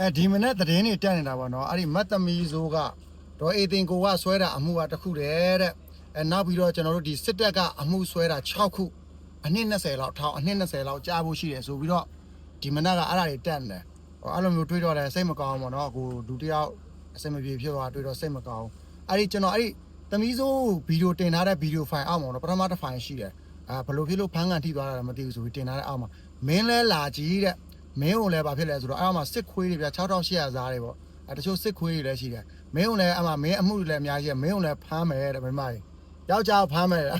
အဲဒီမနေ့သတင်းတွေတက်နေတာပေါ့နော်အဲ့ဒီမတ်သမီဇိုးကဒေါ်အေတင်ကိုကဆွဲတာအမှုကတစ်ခုတည်းတဲ့အဲနောက်ပြီးတော့ကျွန်တော်တို့ဒီစစ်တပ်ကအမှုဆွဲတာ6ခုအနှစ်20လောက်ထောင်အနှစ်20လောက်ကြာဖို့ရှိတယ်ဆိုပြီးတော့ဒီမနေ့ကအဲ့ဒါတွေတက်နေတယ်ဟောအဲ့လိုမျိုးတွေးတော့တယ်စိတ်မကောင်းဘူးပေါ့နော်အခုဒုတိယအစင်မပြေဖြစ်သွားတွေးတော့စိတ်မကောင်းဘူးအဲ့ဒီကျွန်တော်အဲ့ဒီသမီးစိုးဗီဒီယိုတင်ထားတဲ့ဗီဒီယိုဖိုင်အောက်မှာတော့ပထမတစ်ဖိုင်ရှိတယ်အဲဘယ်လိုဖြစ်လို့ဖမ်းကန်ထိသွားတာလဲမသိဘူးဆိုပြီးတင်ထားတဲ့အောက်မှာမင်းလဲလာကြီးတဲ့ မင်းုံလည်းဘာဖြစ်လဲဆိုတော့အဲ့မှာစစ်ခွေးတွေဗျ6800ဇားတွေပေါ့အဲတချို့စစ်ခွေးတွေလည်းရှိတယ်မင်းုံလည်းအမှမင်းအမှုတွေလည်းအများကြီးမင်းုံလည်းဖမ်းမယ်တဲ့မိမကြီးယောက်ျားကိုဖမ်းမယ်တဲ့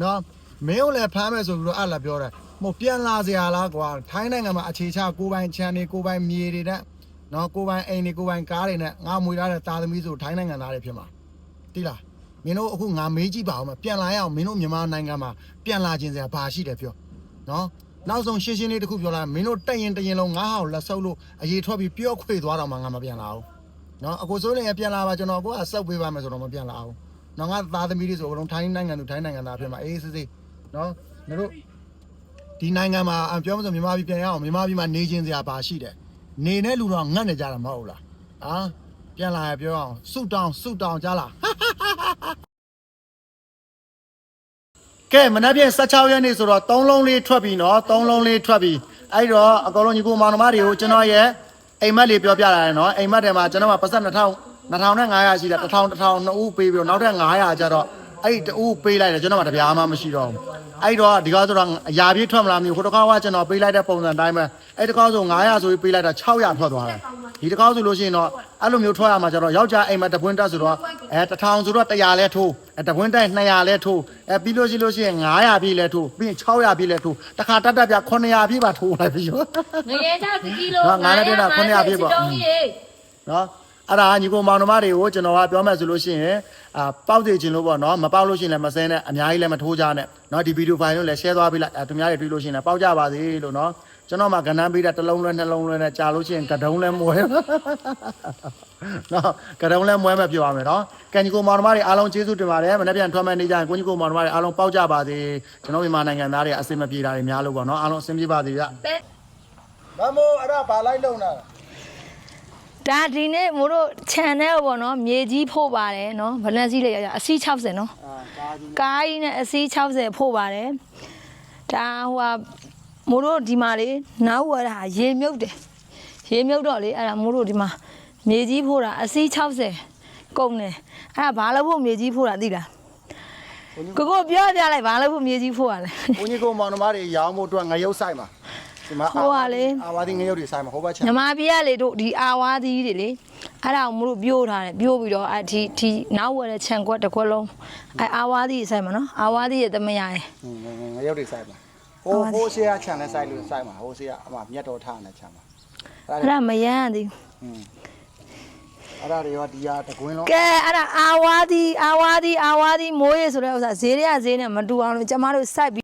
နော်မင်းုံလည်းဖမ်းမယ်ဆိုပြီးတော့အဲ့လာပြောတယ်မဟုတ်ပြန်လာစရာလားကွာထိုင်းနိုင်ငံမှာအခြေချကိုပိုင်ခြံတွေကိုပိုင်မြေတွေနဲ့နော်ကိုပိုင်အိမ်တွေကိုပိုင်ကားတွေနဲ့ငါမွေထားတဲ့တာသမီဆိုထိုင်းနိုင်ငံသားတွေဖြစ်မှာတိလားမင်းတို့အခုငါမေးကြည့်ပါအောင်မပြန်လာရအောင်မင်းတို့မြန်မာနိုင်ငံမှာပြန်လာခြင်းစရာဘာရှိတယ်ပြောနော် နောက်ဆုံးရှင်းရှင်းလေးတစ်ခုပြောလိုက်မင်းတို့တက်ရင်တရင်လုံးငါးဟောက်လက်ဆုပ်လို့အရေးထွက်ပြီးပြော့ခွေသွားတော့မှငါမပြန်လာဘူးနော်အကိုစိုးလည်းပြန်လာပါကျွန်တော်ကိုကစောက်ပေးပါမယ်ဆိုတော့မပြန်လာဘူးနော်ငါသားသမီးတွေဆိုအကုန်လုံးထိုင်းနိုင်ငံသူထိုင်းနိုင်ငံသားဖြစ်မှာအေးစစ်စစ်နော်ငါတို့ဒီနိုင်ငံမှာအပြောမစမြန်မာပြည်ပြန်ရအောင်မြန်မာပြည်မှာနေချင်းစရာပါရှိတယ်နေတဲ့လူတော့ငတ်နေကြတာမဟုတ်လားဟာပြန်လာရပြောအောင်စုတောင်းစုတောင်းကြလား ကဲမနက်ဖြန်16ရက်နေ့ဆိုတော့3လုံးလေးထွက်ပြီနော်3လုံးလေးထွက်ပြီအဲ့တော့အကောင်လုံးညီကိုမောင်နှမတွေကိုကျွန်တော်ရဲ့အိမ်မက်လေးပြောပြလာတယ်နော်အိမ်မက်ထဲမှာကျွန်တော်ကပတ်သက်2000 2500ရှိတယ်1000 1000နှစ်ဦးပေးပြီးတော့နောက်ထပ်900ကျတော့ အဲ့ဒီတဦးပေးလိုက်တယ်ကျွန်တော်ကတပြားမှမရှိတော့ဘူးအဲ့တော့ဒီကားဆိုတော့အရာပြေးထွက်မလားမသိဘူးဟိုတစ်ခါကကျွန်တော်ပေးလိုက်တဲ့ပုံစံတိုင်းပဲအဲ့ဒီကားဆို900ဆိုပြီးပေးလိုက်တာ600ထွက်သွားတယ်ဒီတစ်ခါဆိုလို့ရှိရင်တော့အဲ့လိုမျိုးထွက်ရမှာကျတော့ယောက်ျားအိမ်မက်တပွင့်တက်ဆိုတော့အဲ1000ဆိုတော့100လဲထိုးအဲတပွင့်တက်200လဲထိုးအဲပြီးလို့ရှိလို့ရှိရင်900ပြည့်လဲထိုးပြီးရင်600ပြည့်လဲထိုးတစ်ခါတက်တက်ပြ900ပြည့်ပါထိုးလိုက်ပြီရောငရဲကြကီလိုငါလည်းတက်တာ900ပြည့်ပေါ့တုံးကြီးနော် အဲ့ဒါညီကိုမောင်နှမတွေကိုကျွန်တော်ကပြောမယ်ဆိုလို့ရှိရင်အာပေါက်သေးခြင်းလို့ပေါ့နော်မပေါက်လို့ရှိရင်လည်းမစဲနဲ့အများကြီးလည်းမထိုးကြနဲ့နော်ဒီဗီဒီယိုဖိုင်လို့လည်း share သွားပေးလိုက်အဲသူများတွေတွေ့လို့ရှိရင်လည်းပေါက်ကြပါစေလို့နော်ကျွန်တော်မှကဏ္ဍပေးတာတစ်လုံးလွဲနှလုံးလွဲနဲ့ကြာလို့ရှိရင်ကတုံးလဲမွဲနော်ကတုံးလဲမွဲမဲ့ပြောရမယ်နော်ကန်ညီကိုမောင်နှမတွေအားလုံးကျေးဇူးတင်ပါတယ်မနေ့ပြန်ထွက်မဲ့နေကြရင်ကိုညီကိုမောင်နှမတွေအားလုံးပေါက်ကြပါစေကျွန်တော်မြန်မာနိုင်ငံသားတွေအဆင်မပြေတာတွေများလို့ပေါ့နော်အားလုံးအဆင်ပြေပါစေဗျပဲမမိုးအဲ့ဒါဘာလိုက်လုံတာ ဒါဒီနေ့မို့တို့ channel ပေါ့နော်မြေကြီးဖို့ပါတယ်နော်ဘလန်စီးလေးရရအစီး60နော်အာကားကြီးကားကြီးနဲ့အစီး60ဖို့ပါတယ်ဒါဟိုဟာမို့တို့ဒီမှာလေနောက်ဝရဟာရေမြုပ်တယ်ရေမြုပ်တော့လေအဲ့ဒါမို့တို့ဒီမှာမြေကြီးဖို့တာအစီး60ကုန်တယ်အဲ့ဒါဘာလို့ဖို့မြေကြီးဖို့တာသိလားကိုကိုပြောပြလိုက်ဘာလို့ဖို့မြေကြီးဖို့ရလဲ။ဦးကြီးကိုမောင်နှမတွေရောင်းဖို့အတွက်ငရုတ်ဆိုင်မှာ ဒီမှာဟိုကလေအာဝါဒီငရုတ်တွေဆိုင်မှာဟိုဘက်ချညမပြေးရလေတို့ဒီအာဝါသီးတွေလေအဲ့ဒါကိုမလို့ပြိုးထားတယ်ပြိုးပြီးတော့အဲ့ဒီဒီနောက်ဝယ်တဲ့ခြံခွက်တစ်ခွက်လုံးအဲ့အာဝါသီးဆိုင်မှာနော်အာဝါသီးရဲ့တမယာရဲ့ငရုတ်တွေဆိုင်မှာဟိုဟိုရှေ့ကခြံနဲ့ဆိုင်လို့ဆိုင်မှာဟိုရှေ့ကအမမြတ်တော်ထားနဲ့ခြံမှာအဲ့အဲ့ဒါဒါမယမ်းသည်အဲ့ဒါတွေရောဒီဟာတကွင်းလုံးကဲအဲ့ဒါအာဝါသီးအာဝါသီးအာဝါသီးမိုးရေဆိုတဲ့ဥစ္စာဈေးတွေကဈေးနဲ့မတူအောင်လို့ကျမတို့စိုက်ပြီး